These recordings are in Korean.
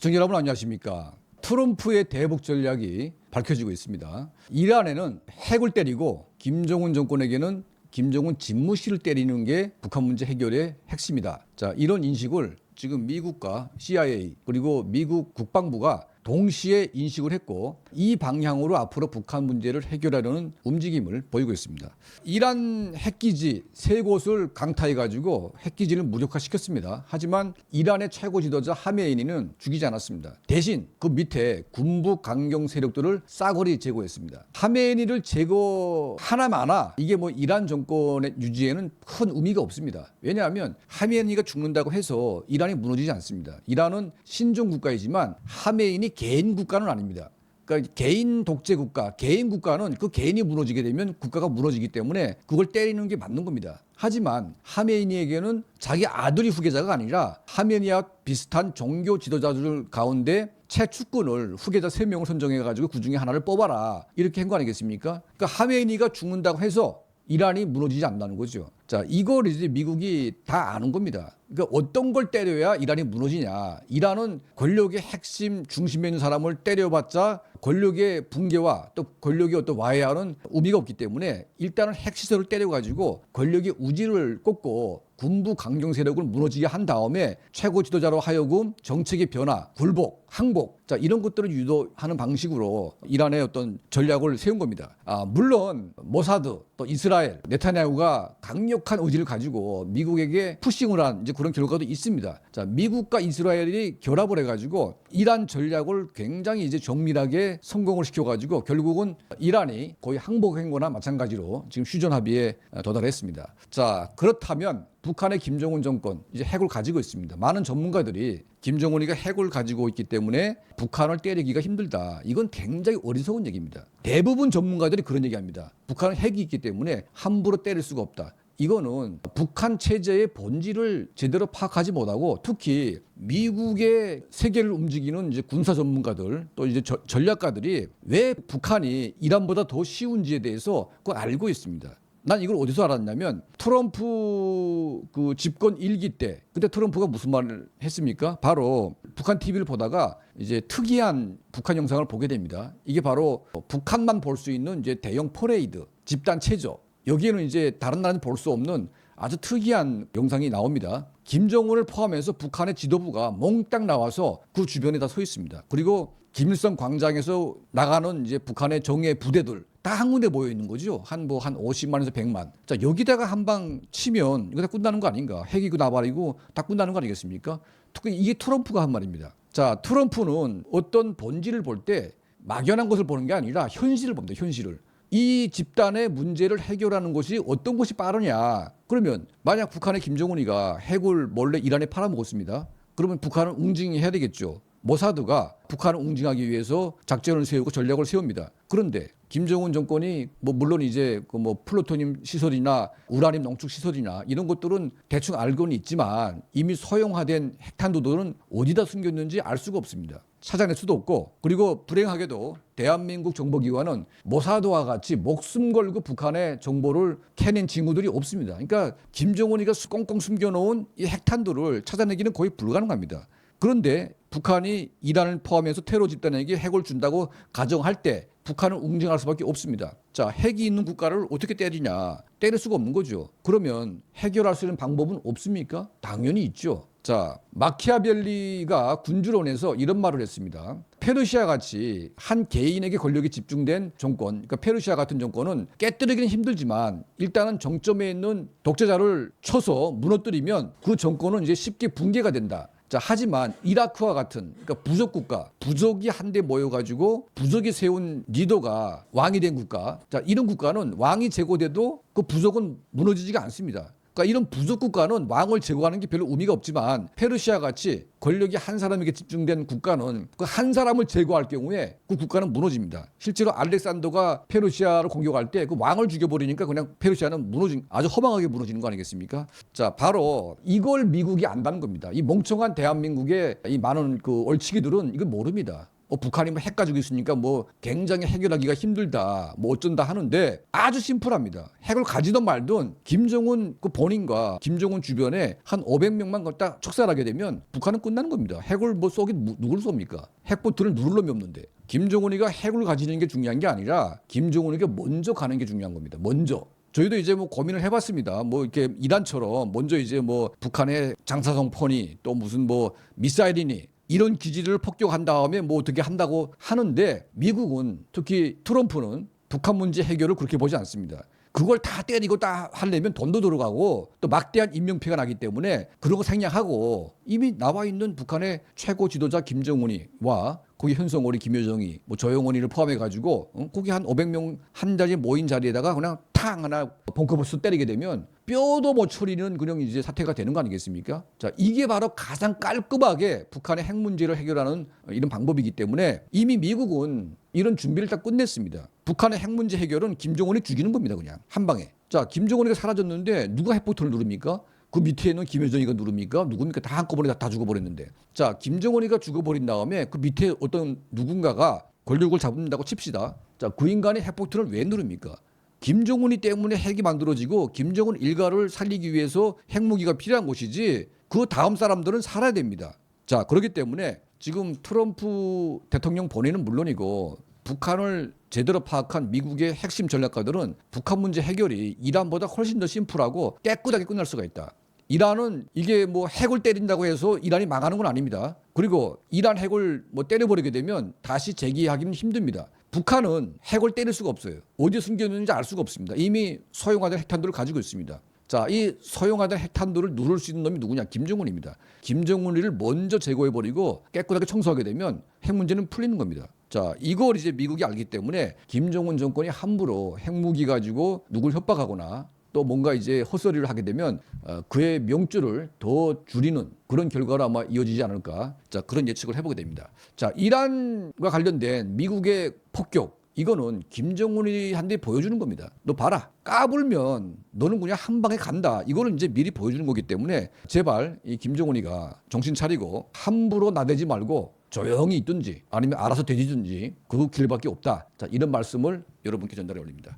시청자 여러분 안녕하십니까? 트럼프의 대북 전략이 밝혀지고 있습니다. 이란에는 핵을 때리고 김정은 정권에게는 김정은 집무실을 때리는 게 북한 문제 해결의 핵심이다. 자, 이런 인식을 지금 미국과 CIA 그리고 미국 국방부가 동시에 인식을 했고 이 방향으로 앞으로 북한 문제를 해결하려는 움직임을 보이고 있습니다. 이란 핵기지 세 곳을 강타해 가지고 핵기지를 무력화시켰습니다. 하지만 이란의 최고 지도자 하메이니는 죽이지 않았습니다. 대신 그 밑에 군부 강경 세력들을 싸그리 제거했습니다. 하메이니를 제거 하나마나 이게 뭐 이란 정권의 유지에는 큰 의미가 없습니다. 왜냐하면 하메이니가 죽는다고 해서 이란이 무너지지 않습니다. 이란은 신종 국가이지만 하메이니 개인 국가는 아닙니다. 그러니까 개인 독재 국가, 개인 국가는 그 개인이 무너지게 되면 국가가 무너지기 때문에 그걸 때리는 게 맞는 겁니다. 하지만 하메니에게는 자기 아들이 후계자가 아니라 하메니와 비슷한 종교 지도자들 가운데 최측근을 후계자 세명을 선정해 가지고 그 중에 하나를 뽑아라. 이렇게 한 거 아니겠습니까? 그러니까 하메니가 죽는다고 해서 이란이 무너지지 않는다는 거죠. 자, 이걸 이제 미국이 다 아는 겁니다. 그러니까 어떤 걸 때려야 이란이 무너지냐. 이란은 권력의 핵심 중심에 있는 사람을 때려봤자 권력의 붕괴와 또 권력의 어떤 와해하는 의미가 없기 때문에 일단은 핵시설을 때려가지고 권력의 우지를 꽂고 군부 강경 세력을 무너지게 한 다음에 최고 지도자로 하여금 정책의 변화, 굴복, 항복, 자 이런 것들을 유도하는 방식으로 이란의 어떤 전략을 세운 겁니다. 아 물론 모사드 또 이스라엘 네타냐후가 강력 한 의지를 가지고 미국에게 푸싱을 한 이제 그런 결과도 있습니다. 자 미국과 이스라엘이 결합을 해가지고 이란 전략을 굉장히 이제 정밀하게 성공을 시켜가지고 결국은 이란이 거의 항복한 거나 마찬가지로 지금 휴전 합의에 도달했습니다. 자 그렇다면 북한의 김정은 정권 이제 핵을 가지고 있습니다. 많은 전문가들이 김정은이가 핵을 가지고 있기 때문에 북한을 때리기가 힘들다. 이건 굉장히 어리석은 얘기입니다. 대부분 전문가들이 그런 얘기합니다. 북한은 핵이 있기 때문에 함부로 때릴 수가 없다. 이거는 북한 체제의 본질을 제대로 파악하지 못하고 특히 미국의 세계를 움직이는 이제 군사 전문가들 또 이제 저- 전략가들이 왜 북한이 이란보다 더 쉬운지에 대해서 그걸 알고 있습니다. 난 이걸 어디서 알았냐면 트럼프 그 집권 일기 때 그때 트럼프가 무슨 말을 했습니까? 바로 북한 TV를 보다가 이제 특이한 북한 영상을 보게 됩니다. 이게 바로 북한만 볼 수 있는 이제 대형 퍼레이드 집단 체조 여기에는 이제 다른 나라는 볼 수 없는 아주 특이한 영상이 나옵니다. 김정은을 포함해서 북한의 지도부가 몽땅 나와서 그 주변에 다 서 있습니다. 그리고 김일성 광장에서 나가는 이제 북한의 정예 부대들 다 한 군데 모여 있는 거죠. 한 뭐한 50만에서 100만. 자, 여기다가 한 방 치면 이거 다 끝나는 거 아닌가? 핵이고 나발이고 다 끝나는 거 아니겠습니까? 특히 이게 트럼프가 한 말입니다. 자, 트럼프는 어떤 본질을 볼 때 막연한 것을 보는 게 아니라 현실을 봅니다. 현실을. 이 집단의 문제를 해결하는 것이 어떤 것이 빠르냐. 그러면 만약 북한의 김정은이가 핵을 몰래 이란에 팔아먹었습니다. 그러면 북한은 웅징해야 되겠죠. 모사드가 북한을 웅징하기 위해서 작전을 세우고 전략을 세웁니다. 그런데 김정은 정권이 뭐 물론 이제 그 뭐 플루토늄 시설이나 우라늄 농축 시설이나 이런 것들은 대충 알고는 있지만 이미 소형화된 핵탄두들은 어디다 숨겼는지 알 수가 없습니다. 찾아낼 수도 없고 그리고 불행하게도 대한민국 정보기관은 모사드와 같이 목숨 걸고 북한의 정보를 캐낸 징후들이 없습니다. 그러니까 김정은이가 꽁꽁 숨겨놓은 이 핵탄두를 찾아내기는 거의 불가능합니다. 그런데 북한이 이란을 포함해서 테러 집단에게 핵을 준다고 가정할 때 북한은 웅징할 수밖에 없습니다. 자, 핵이 있는 국가를 어떻게 때리냐? 때릴 수가 없는 거죠. 그러면 해결할 수 있는 방법은 없습니까? 당연히 있죠. 자, 마키아벨리가 군주론에서 이런 말을 했습니다. 페르시아 같이 한 개인에게 권력이 집중된 정권, 그러니까 페르시아 같은 정권은 깨뜨리기는 힘들지만 일단은 정점에 있는 독재자를 쳐서 무너뜨리면 그 정권은 이제 쉽게 붕괴가 된다. 자, 하지만 이라크와 같은 그러니까 부족 국가, 부족이 한데 모여 가지고 부족이 세운 리더가 왕이 된 국가, 자 이런 국가는 왕이 제거돼도 그 부족은 무너지지가 않습니다. 그러니까 이런 부족 국가는 왕을 제거하는 게 별로 의미가 없지만 페르시아 같이 권력이 한 사람에게 집중된 국가는 그 한 사람을 제거할 경우에 그 국가는 무너집니다. 실제로 알렉산더가 페르시아를 공격할 때 그 왕을 죽여버리니까 그냥 페르시아는 무너진 아주 허망하게 무너지는 거 아니겠습니까? 자 바로 이걸 미국이 안다는 겁니다. 이 멍청한 대한민국의 이 많은 그 얼치기들은 이걸 모릅니다. 뭐 북한이 뭐 핵 가지고 있으니까 뭐 굉장히 해결하기가 힘들다. 뭐 어쩐다 하는데 아주 심플합니다. 핵을 가지던 말든 김정은 그 본인과 김정은 주변에 한 500명만 갖다 척살하게 되면 북한은 끝나는 겁니다. 핵을 뭐 쏘기 누- 누굴 쏩니까? 핵보트를 누를 놈이 없는데. 김정은이가 핵을 가지는 게 중요한 게 아니라 김정은에게 먼저 가는 게 중요한 겁니다. 먼저. 저희도 이제 뭐 고민을 해봤습니다. 뭐 이렇게 이란처럼 먼저 이제 뭐 북한의 장사성 폰이 또 무슨 뭐 미사일이니 이런 기지를 폭격한 다음에 뭐 어떻게 한다고 하는데 미국은 특히 트럼프는 북한 문제 해결을 그렇게 보지 않습니다. 그걸 다 때리고 다 하려면 돈도 들어가고 또 막대한 인명피해가 나기 때문에 그런 거 생략하고 이미 나와 있는 북한의 최고 지도자 김정은이와 거기 현성월이 김여정이 뭐 조영원이를 포함해 가지고 어? 거기 한 500명 한 자리 모인 자리에다가 그냥 탕 하나 벙커버스 때리게 되면 뼈도 못 처리는 그냥 이제 사태가 되는 거 아니겠습니까? 자 이게 바로 가장 깔끔하게 북한의 핵 문제를 해결하는 이런 방법이기 때문에 이미 미국은 이런 준비를 다 끝냈습니다. 북한의 핵 문제 해결은 김정은이 죽이는 겁니다, 그냥 한 방에. 자 김정은이가 사라졌는데 누가 핵폭탄을 누릅니까? 그 밑에 있는 김여정이가 누릅니까? 누굽니까? 다 한꺼번에 다, 다 죽어버렸는데. 자, 김정은이가 죽어버린 다음에 그 밑에 어떤 누군가가 권력을 잡는다고 칩시다. 자, 그 인간이 핵폭탄을 왜 누릅니까? 김정은이 때문에 핵이 만들어지고 김정은 일가를 살리기 위해서 핵무기가 필요한 것이지 그 다음 사람들은 살아야 됩니다. 자, 그렇기 때문에 지금 트럼프 대통령 본인은 물론이고 북한을 제대로 파악한 미국의 핵심 전략가들은 북한 문제 해결이 이란보다 훨씬 더 심플하고 깨끗하게 끝날 수가 있다. 이란은 이게 뭐 핵을 때린다고 해서 이란이 망하는 건 아닙니다. 그리고 이란 핵을 뭐 때려버리게 되면 다시 재기하기는 힘듭니다. 북한은 핵을 때릴 수가 없어요. 어디에 숨겨 있는지 알 수가 없습니다. 이미 소형화된 핵탄두를 가지고 있습니다. 자, 이 소형화된 핵탄두를 누를 수 있는 놈이 누구냐? 김정은입니다. 김정은이를 먼저 제거해버리고 깨끗하게 청소하게 되면 핵 문제는 풀리는 겁니다. 자, 이걸 이제 미국이 알기 때문에 김정은 정권이 함부로 핵무기 가지고 누굴 협박하거나 또 뭔가 이제 헛소리를 하게 되면 어, 그의 명줄을 더 줄이는 그런 결과로 아마 이어지지 않을까. 자, 그런 예측을 해보게 됩니다. 자, 이란과 관련된 미국의 폭격 이거는 김정은이한테 보여주는 겁니다. 너 봐라. 까불면 너는 그냥 한 방에 간다. 이거는 이제 미리 보여주는 거기 때문에 제발 이 김정은이가 정신 차리고 함부로 나대지 말고 조용히 있든지 아니면 알아서 되지든지 그 길밖에 없다. 자, 이런 말씀을 여러분께 전달해 올립니다.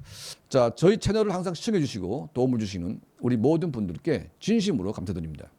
자, 저희 채널을 항상 시청해 주시고 도움을 주시는 우리 모든 분들께 진심으로 감사드립니다.